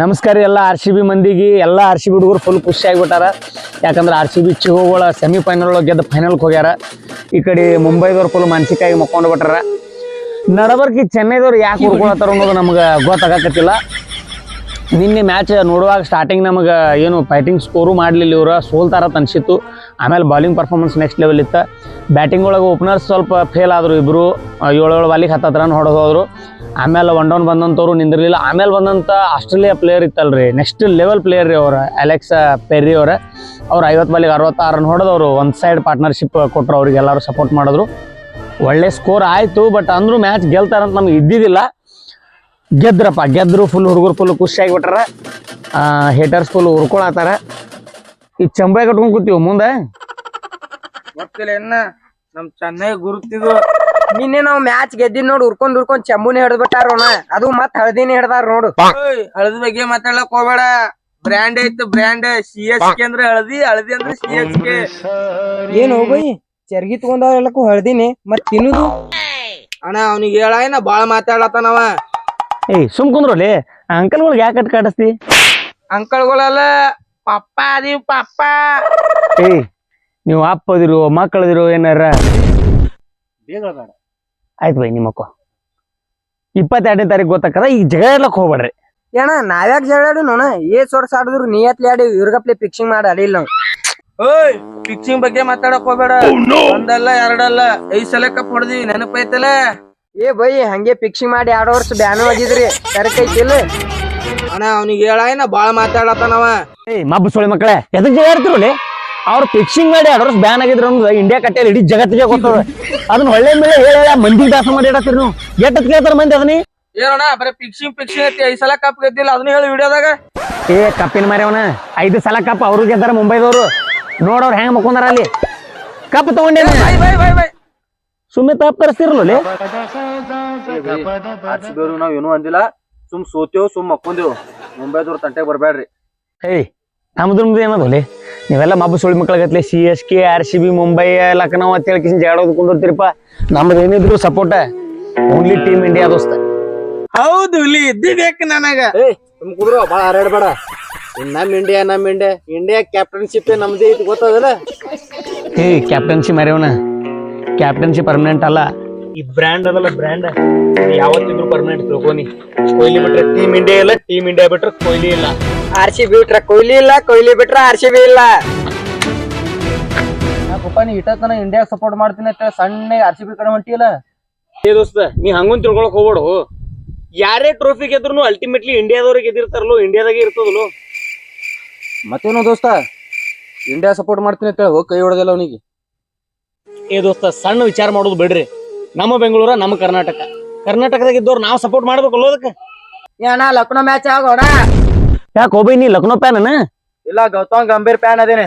ನಮಸ್ಕಾರ ಎಲ್ಲ R C B ಮಂದಿಗೆ. ಎಲ್ಲ ಆರ್ ಸಿ ಬಿ ಹುಡುಗರು ಫುಲ್ ಖುಷಿ ಆಗಿಬಿಟ್ಟಾರ. ಯಾಕಂದ್ರೆ ಆರ್ ಸಿ ಬಿ ಚಿಗೋಗಳ ಸೆಮಿಫೈನಲ್ ಒಳಗೆ ಗೆದ್ದು ಫೈನಲ್ಗೆ ಹೋಗ್ಯಾರ. ಈ ಕಡೆ ಮುಂಬೈದವ್ರು ಫುಲ್ ಮಾನಸಿಕವಾಗಿ ಮಕ್ಕೊಂಡು ಬಿಟ್ಟಾರ. ನಡಬರ್ಕಿ ಚೆನ್ನೈದವ್ರು ಯಾಕೆ ಹುಡ್ಕೊಳತ್ತಾರ ಅನ್ನೋದು ನಮ್ಗೆ ಗೊತ್ತಾಗಕತ್ತಿಲ್ಲ. ನಿನ್ನೆ ಮ್ಯಾಚ್ ನೋಡುವಾಗ ಸ್ಟಾರ್ಟಿಂಗ್ ನಮಗೆ ಏನು ಫೈಟಿಂಗ್ ಸ್ಕೋರು ಮಾಡಲಿಲ್ಲ ಇವ್ರು, ಸೋಲ್ತಾರ ಅನಿಸಿತ್ತು. ಆಮೇಲೆ ಬಾಲಿಂಗ್ ಪರ್ಫಾರ್ಮೆನ್ಸ್ ನೆಕ್ಸ್ಟ್ ಲೆವೆಲ್ ಇತ್ತು. ಬ್ಯಾಟಿಂಗ್ ಒಳಗೆ ಓಪನರ್ಸ್ ಸ್ವಲ್ಪ ಫೇಲ್ ಆದರು ಇಬ್ಬರು ಏಳೇಳು ಏಳು ಬಾಲಿಗೆ ಹತ್ತತ್ತು ರನ್ ಹೊಡೆದು ಹೋದರು. ಆಮೇಲೆ ಒನ್ ಡೌನ್ ಬಂದಂಥವ್ರು ನಿಂದಿರಲಿಲ್ಲ. ಆಮೇಲೆ ಬಂದಂಥ ಆಸ್ಟ್ರೇಲಿಯಾ ಪ್ಲೇಯರ್ ಇತ್ತಲ್ರಿ. ನೆಕ್ಸ್ಟ್ ಲೆವೆಲ್ ಪ್ಲೇಯರ್ ರೀ ಅವರು ಅಲೆಕ್ಸ್ ಪೆರ್ರಿ ಅವರ. ಅವ್ರು ಐವತ್ತು ಬಾಲಿಗೆ ಅರವತ್ತಾರು ರನ್ ಹೊಡೆದವರು. ಒಂದು ಸೈಡ್ ಪಾರ್ಟ್ನರ್ಶಿಪ್ ಕೊಟ್ಟರು ಅವ್ರಿಗೆ ಎಲ್ಲರೂ ಸಪೋರ್ಟ್ ಮಾಡಿದ್ರು. ಒಳ್ಳೆ ಸ್ಕೋರ್ ಆಯಿತು ಬಟ್ ಅಂದರೂ ಮ್ಯಾಚ್ ಗೆಲ್ತಾರಂತ ನಮ್ಗೆ ಇದ್ದಿದ್ದಿಲ್ಲ ಗೆದ್ರಪ್ಪ ಗೆದ್ರು ಫುಲ್ ಹುಡುಗರು ಫುಲ್ ಖುಷಿ ಆಗಿಬಿಟ್ರ ಹೇಟರ್ಸ್ ಫುಲ್ ಹುರ್ಕೊಳತ್ತಾರ ಈ ಚಂಬೈ ಕಟ್ಕೊಂಡ್ ಕೂತೀವಿ ಮುಂದೆ. ಗೊತ್ತಿಲ್ಲ ಎನ್ನ ನಮ್ ಚೆನ್ನೈ ಗುರುತಿದು. ನಿನ್ನೆ ನಾವ್ ಮ್ಯಾಚ್ ಗೆದ್ದಿನ ನೋಡ್ ಉರ್ಕೊಂಡ್ ಹುರ್ಕೊಂಡ್ ಚಂಬುನೇ ಹಿಡ್ದ್ಬಿಟ್ಟಾರ ಅದು ಮತ್ ಹಳದಿನೇ ಹಿಡ್ದಾರ ನೋಡು. ಹಳದಿ ಬಗ್ಗೆ ಮಾತಾಡಕ್ ಹೋಗ್ಬೇಡ. ಬ್ರ್ಯಾಂಡ್ ಐತೆ ಬ್ರ್ಯಾಂಡ್ ಸಿ ಎಸ್ ಕೆ ಅಂದ್ರೆ ಹಳದಿ ಹಳದಿ ಅಂದ್ರೆ ಸಿ ಎಸ್ ಕೆ ಏನ್ ಹೋಗಿ ಚರ್ಗಿ ತಗೊಂಡವ್ರ ಎಲ್ಲಕ್ಕೂ ಹಳದಿನಿ. ಮತ್ ತಿನ್ನುದು? ಅಣ್ಣ ಅವ್ನಿಗೆ ಹೇಳ ಏನ ಬಾಳ ಮಾತಾಡ್ಲತ್ತಾನವ. ಏಯ್ ಸುಮ್ ಕುಂದ್ರಲ್ಲಿ ಅಂಕಲ್ಗಳಿಗೆ ಯಾಕೆ ಕಟ್ ಕಾಡಿಸ್ತಿ? ಅಂಕಲ್ಗಳೆಲ್ಲ ಪಪ್ಪ ಅದೀವ್ ಪಪ್ಪ. ಏ ನೀವು ಅಪ್ಪದಿರು ಮಕ್ಕಳದಿರು ಏನಾರ? ಆಯ್ತು ಬೈ ನಿಮ್ಮಕ್ಕ. ಇಪ್ಪತ್ತೆರಡನೇ ತಾರೀಕು ಗೊತ್ತಾಕದ ಈಗ ಜಗಳಕ್ಕೆ ಹೋಗ್ಬೇಡ್ರಿ ಏನ ನಾವ್ಯಾಕ್ ಜಗಳಾಡಿ ನೋಣ ಏಸ್ ವರ್ಷ ಆಡಿದ್ರು ನಿಯತ್ಲಿ ಆಡಿ ಇವ್ರಿಗಪ್ಲೆ ಫಿಕ್ಸಿಂಗ್ ಮಾಡಿ ಆಡಿಲ್ಲ ನಾವು. ಓಯ್ ಫಿಕ್ಸಿಂಗ್ ಬಗ್ಗೆ ಮಾತಾಡಕ್ ಹೋಗ್ಬೇಡ. ಒಂದಲ್ಲ ಎರಡಲ್ಲ ಐದ್ ಸಲ ಕಪ್ ಹೊಡೆದಿವಿ ನೆನಪೈತಲ್ಲ ಏ ಬೈ ಹಂಗೆ ಫಿಕ್ಸಿಂಗ್ ಮಾಡಿ ಎರಡು ವರ್ಷ ಬ್ಯಾನು ಆಗಿದ್ರಿ ಕರೆಕ್ಟ್ ಐತಿಲ್ಲ ಅಣ್ಣ ಅವ್ನಿಗೆ ಹೇಳಾಯ್ನ ಬಾಳ ಮಾತಾಡತ್ತಾನವ ಏಯ್ ಮಬ್ಬು ಸುಳಿ ಮಕ್ಕಳೇ ಎದಕ್ ಜಯ ಇರ್ತಿರಲಿ ಅವ್ರು ಫಿಕ್ಸಿಂಗ್ ಮಾಡಿ ಎರಡು ವರ್ಷ ಬ್ಯಾನ್ ಆಗಿದ್ರು ಅಂದ್ರೆ ಇಂಡಿಯಾ ಕಟ್ಟೆಯಲ್ಲಿ ಇಡೀ ಜಗತ್ತಿಗೆ ಗೊತ್ತದ. ಅದನ್ನ ಒಳ್ಳೆ ಮೇಲೆ ಹೇಳ ಮಂದಿ ದಾಸ ಮಾಡಿ ಇಡತ್ತೀರಿ ನೀವು. ಎಟ್ಟತ್ ಕೇಳ್ತಾರ ಮಂದಿ ಅದನ್ನೇ? ಏನಣ್ಣ ಬರೀ ಫಿಕ್ಸಿಂಗ್ ಫಿಕ್ಸಿಂಗ್ ಐತಿ ಐದು ಸಲ ಕಪ್ ಗೆದ್ದಿಲ್ಲ ಅದನ್ನ ಹೇಳಿ ವಿಡಿಯೋದಾಗ. ಏ ಕಪ್ಪಿನ ಮಾರಿ ಅವನ ಐದು ಸಲ ಕಪ್ ಅವ್ರು ಗೆದ್ದಾರ ಮುಂಬೈದವರು. ನೋಡವ್ರು ಹೆಂಗ್ ಮಕ್ಕೊಂದಾರ ಅಲ್ಲಿ. Cup ತಗೊಂಡೇನ? Bye bye bye bye. ಸುಮ್ಮನೆ ತಪ್ಪ ತರಿಸ್ತಿರಲ್ಲ ಆರ್ಸಿಬಿಯವ್ರು ನಾವ್ ಏನೂ ಅಂದಿಲ್ಲ. ಸುಮ್ ಸೋತೇವ್ ಸುಮ್ ಮಕ್ಕೊಂದೇವ್ ಮುಂಬೈದವ್ರ ತಂಟೆಗೆ ಬರ್ಬೇಡ್ರಿ ಹೇ ನಮ್ದು ನಮ್ದು ಏನದೋಲಿ ನೀವೆಲ್ಲ ಮಬ್ಬು ಸುಳಿ ಮಕ್ಕಳಾಗತ್ಲೆ C S K R C B Mumbai Lucknow ಅಂತ ಹೇಳಿ ಕಿಸಿನ್ ಜಗಳ ಕುಂದಿರ್ತೀರಪ್ಪ. ನಮ್ದು ಏನಿದ್ರು ಸಪೋರ್ಟ್ ಓನ್ಲಿ ಟೀಮ್ ಇಂಡಿಯಾ ದೋಸ್ತ. ಹೌದು ಇಲ್ಲಿ ನನಗ? ನನಗ ಸುಮ್ ಕುದ್ರು ಬಾಳ ಹಾರಾಡ್ಬೇಡ ಇನ್ ನಮ್ ಇಂಡಿಯಾ ನಮ್ ಇಂಡಿಯಾ ಇಂಡಿಯಾ ಕ್ಯಾಪ್ಟನ್ಶಿಪ್ ನಮ್ದೇ ಐತಿ ಗೊತ್ತದಲ್ಲ? ಹೇ ಕ್ಯಾಪ್ಟನ್ಸಿ ಮರ್ಯವನ. ಕ್ಯಾಪ್ಟನ್ಸಿ ಪರ್ಮನೆಂಟ್ ಅಲ್ಲ. ಈ ಬ್ರ್ಯಾಂಡ್ ಅದಲ್ಲ ಬ್ರ್ಯಾಂಡ್ ಯಾವತ್ತಿದ್ರು ಪರ್ಮನೆಂಟ್ ತಿಳ್ಕೊನಿ. ಕೊಹ್ಲಿ ಬಿಟ್ರೆ ಟೀಮ್ ಇಂಡಿಯಾ ಇಲ್ಲ ಟೀಮ್ ಇಂಡಿಯಾ ಬಿಟ್ರೆ ಕೊಹ್ಲಿ ಇಲ್ಲ. ಆರ್ ಸಿ ಬಿ ಬಿಟ್ರ ಕೊಹ್ಲಿ ಇಲ್ಲ ಕೊಹ್ಲಿ ಬಿಟ್ರ ಆರ್ ಸಿ ಬಿ ಇಲ್ಲ. ಯಾಕಪ್ಪ ನೀ ಇಟ್ಟತನ ಇಂಡಿಯಾ ಸಪೋರ್ಟ್ ಮಾಡ್ತೀನಿ ಅಂತ ಸಣ್ಣ ಆರ್ ಸಿ ಬಿ ಕಡೆ ಹೊಂಟಿಯಲ್ಲ? ಏ ದೋಸ್ತ ನೀ ಹಂಗೊಂದ್ ತಿಳ್ಕೊಳಕ್ ಹೋಗ್ಬೇಡು. ಯಾರೇ ಟ್ರೋಫಿ ಗೆದ್ರು ಅಲ್ಟಿಮೇಟ್ಲಿ ಇಂಡಿಯಾದವ್ರಿಗೆ ಗೆದ್ದಿರ್ತಾರಲ್ಲೋ ಇಂಡಿಯಾದಾಗೆ ಇರ್ತದಲ್ಲೋ. ಮತ್ತೇನು ದೋಸ್ತ? ಇಂಡಿಯಾ ಸಪೋರ್ಟ್ ಮಾಡ್ತೀನಿ ಅಂತ ಹೋಗಿ ಕೈ ಹೊಡೆದಿಲ್ಲ ಅವನಿಗೆ. ಏ ದೋಸ್ತ ಸಣ್ಣ ವಿಚಾರ ಮಾಡೋದು ಬಿಡ್ರಿ. ನಮ್ಮ ಬೆಂಗಳೂರ ನಮ್ಮ ಕರ್ನಾಟಕ. ಕರ್ನಾಟಕದಾಗ ಇದ್ದವ್ರು ನಾವು ಸಪೋರ್ಟ್ ಮಾಡ್ಬೇಕು ಅದಕ್ಕೆ? ಏನ ಲಕ್ನೋ ಮ್ಯಾಚ್ ಆಗೋಣ ಯಾಕೆ ಹೋಗಿ ನೀ ಲಕ್ನೋ ಪ್ಯಾನ್ ಇಲ್ಲ ಗೌತಮ್ ಗಂಭೀರ್ ಪ್ಯಾನ್ ಅದೇನೆ.